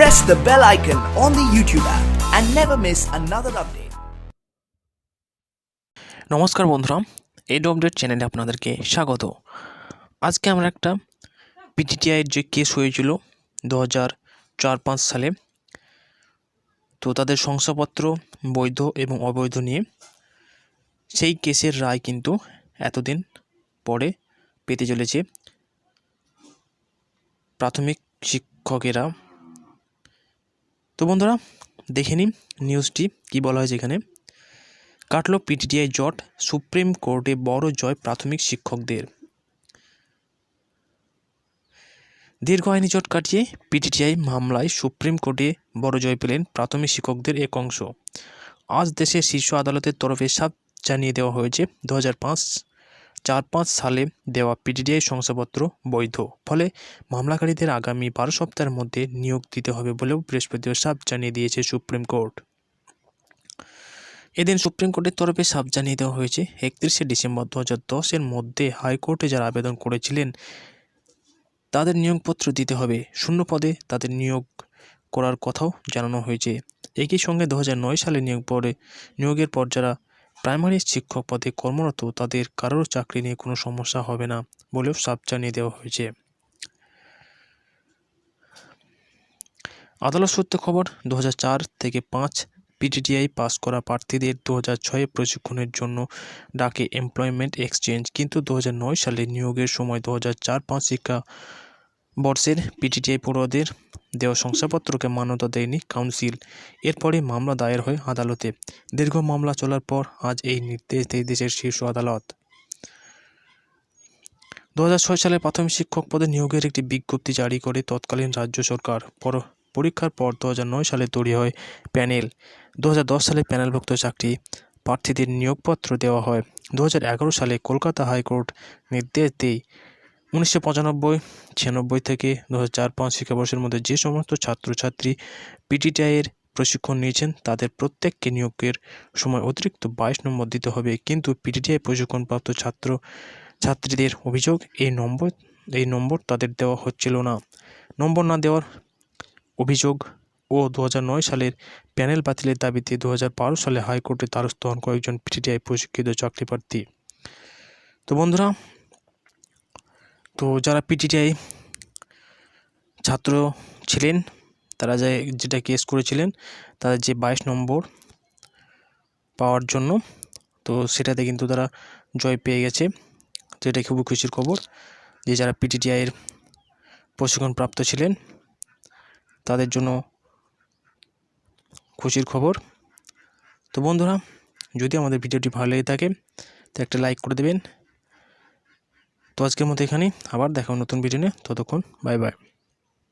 press the bell icon on the YouTube app and never miss another update. নমস্কার বন্ধুরা, এই update চ্যানেলে আপনাদেরকে স্বাগত আজকে আমরা একটা পিটিটিআইয়ের যে কেস হয়েছিল দু হাজার চার পাঁচ সালে, তো তাদের শংসাপত্র বৈধ এবং অবৈধ নিয়ে, সেই কেসের রায় কিন্তু এতদিন পরে পেতে চলেছে প্রাথমিক শিক্ষকেরা তো বন্ধুরা, দেখে নিন নিউজটি, কী বলা হয়েছে এখানে। কাটল পিটিটিআই জট সুপ্রিম কোর্টে বড় জয় প্রাথমিক শিক্ষকদের। দীর্ঘ আইনি জট কাটিয়ে পিটিটিআই মামলায় সুপ্রিম কোর্টে বড় জয় পেলেন প্রাথমিক শিক্ষকদের এক অংশ। আজ দেশের শীর্ষ আদালতের তরফে সাপ জানিয়ে দেওয়া হয়েছে, দু হাজার পাঁচ চার পাঁচ সালে দেওয়া পিটিটিআই শংসাপত্র বৈধ। ফলে মামলাকারীদের আগামী বারো সপ্তাহের মধ্যে নিয়োগ দিতে হবে বলেও বৃহস্পতিবার সাপ জানিয়ে দিয়েছে সুপ্রিম কোর্ট। এদিন সুপ্রিম কোর্টের তরফে সাপ জানিয়ে দেওয়া হয়েছে, একত্রিশে ডিসেম্বর দু হাজার দশের মধ্যে হাইকোর্টে যারা আবেদন করেছিলেন, তাদের নিয়োগপত্র দিতে হবে। শূন্য পদে তাদের নিয়োগ করার কথাও জানানো হয়েছে। একই সঙ্গে দু হাজার নয় সালে নিয়োগ পরে, নিয়োগের পর যারা প্রাইমারি শিক্ষক পদে কর্মরত তাদের কারোর চাকরি নিয়ে কোনো সমস্যা হবে না বলেও সাফ জানিয়ে দেওয়া হয়েছে। আদালত সূত্রে খবর দু হাজার চার থেকে পাঁচ পিটিটিআই পাস করা প্রার্থীদের দু হাজার ছয়ে প্রশিক্ষণের জন্য ডাকে এমপ্লয়মেন্ট এক্সচেঞ্জ, কিন্তু দু হাজার নয় সালে নিয়োগের সময় দু হাজার চার পাঁচ শিক্ষা বর্ষের পিটিটিআই পড়ুয়াদের দেওয়া শংসাপত্রকে মান্যতা দেয়নি কাউন্সিল। এরপরে মামলা দায়ের হয় আদালতে। দীর্ঘ মামলা চলার পর আজ এই নির্দেশ দেয় দেশের শীর্ষ আদালত। দু হাজার ছয় সালে প্রাথমিক শিক্ষক পদে নিয়োগের একটি বিজ্ঞপ্তি জারি করে তৎকালীন রাজ্য সরকার। পর পরীক্ষার পর দু হাজার নয় সালে তৈরি হয় প্যানেল। দু হাজার দশ সালে প্যানেলভুক্ত চাকরি। প্রার্থীদের নিয়োগপত্র দেওয়া হয়। দু হাজার এগারো সালে কলকাতা হাইকোর্ট নির্দেশ দেয় উনিশশো পঁচানব্বই, ছিয়ানব্বই থেকে দু হাজার পাঁচ শিক্ষাবর্ষের মধ্যে যে সমস্ত ছাত্রছাত্রী পিটিটিআইয়ের প্রশিক্ষণ নিয়েছেন, তাদের প্রত্যেককে নিয়োগের সময় অতিরিক্ত বাইশ নম্বর দিতে হবে। কিন্তু পিটিটিআই প্রশিক্ষণপ্রাপ্ত ছাত্র ছাত্রীদের অভিযোগ, এই নম্বর এই নম্বর তাদের দেওয়া হচ্ছিল না। নম্বর না দেওয়ার অভিযোগ ও দু সালের প্যানেল বাতিলের দাবিতে দু হাজার বারো সালে হাইকোর্টে দ্বারস্থ হন কয়েকজন পিটিটিআই প্রশিক্ষিত চাকরি প্রার্থী তো বন্ধুরা তো যারা পিটিটিআই ছাত্র ছিলেন, তারা যে যেটা কেস করেছিলেন, তাদের যে বাইশ নম্বর পাওয়ার জন্য, তো সেটাতে কিন্তু তারা জয় পেয়ে গেছে। এটা খুবই খুশির খবর যে যারা পিটিটিআইয়ের প্রশিক্ষণপ্রাপ্ত ছিলেন, তাদের জন্য খুশির খবর। তো বন্ধুরা, যদি আমাদের ভিডিওটি ভালো লেগে থাকে, তো একটা লাইক করে দেবেন। তো আজকের মতো এখানেই। আবার দেখা নতুন ভিডিও নিয়ে। ততক্ষণ বাই বাই